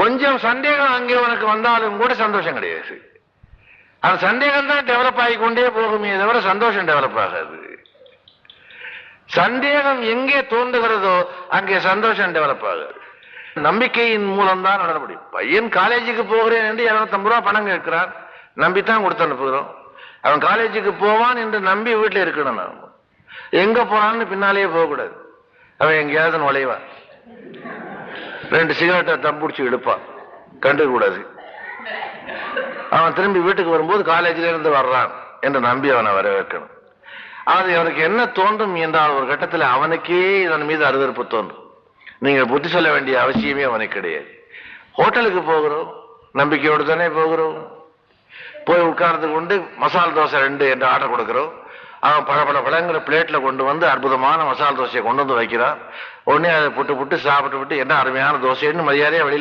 கொஞ்சம் சந்தேகம் அங்கே உனக்கு வந்தாலும் கூட சந்தோஷம் கிடையாது. அந்த சந்தேகம் தான் டெவலப் ஆகிக்கொண்டே போகுமே தவிர சந்தோஷம் டெவலப் ஆகாது. சந்தேகம் எங்கே தோன்றுகிறதோ அங்கே சந்தோஷம் டெவலப் ஆகுது. நம்பிக்கையின் மூலம் தான் நடக்க முடியும் பையன் காலேஜுக்கு போகிறேன் என்று இரநூத்தம்பது ரூபா பணம் கேட்கிறான். நம்பித்தான் கொடுத்து அனுப்புகிறோம். அவன் காலேஜுக்கு போவான் என்று நம்பி வீட்டில் இருக்கணும் நாம். எங்க போனான்னு பின்னாலேயே போகக்கூடாது. அவன் எங்கேயாவது நுழைவான். ரெண்டு சிகரெட்டை தம்பிடிச்சு எடுப்பான் கண்டு கூடாது. அவன் திரும்பி வீட்டுக்கு வரும்போது காலேஜில இருந்து வர்றான் என்று நம்பி அவனை வரவேற்கணும். அது அவனுக்கு என்ன தோன்றும் என்றால் ஒரு கட்டத்தில் அவனுக்கே இதன் மீது அருவறுப்பு தோன்றும். நீங்கள் புத்தி சொல்ல வேண்டிய அவசியமே அவனுக்கு கிடையாது. ஹோட்டலுக்கு போகிறோம் நம்பிக்கையோடு தானே போகிறோம். போய் உட்கார்ந்து கொண்டு மசால் தோசை ரெண்டு என்று ஆர்டர் கொடுக்குறோம். அவன் பல பல பழங்கிற பிளேட்டில் கொண்டு வந்து அற்புதமான மசால் தோசையை கொண்டு வந்து வைக்கிறான். உடனே அதை புட்டு புட்டு சாப்பிட்டு விட்டு என்ன அருமையான தோசைன்னு மரியாதையாக வெளியில்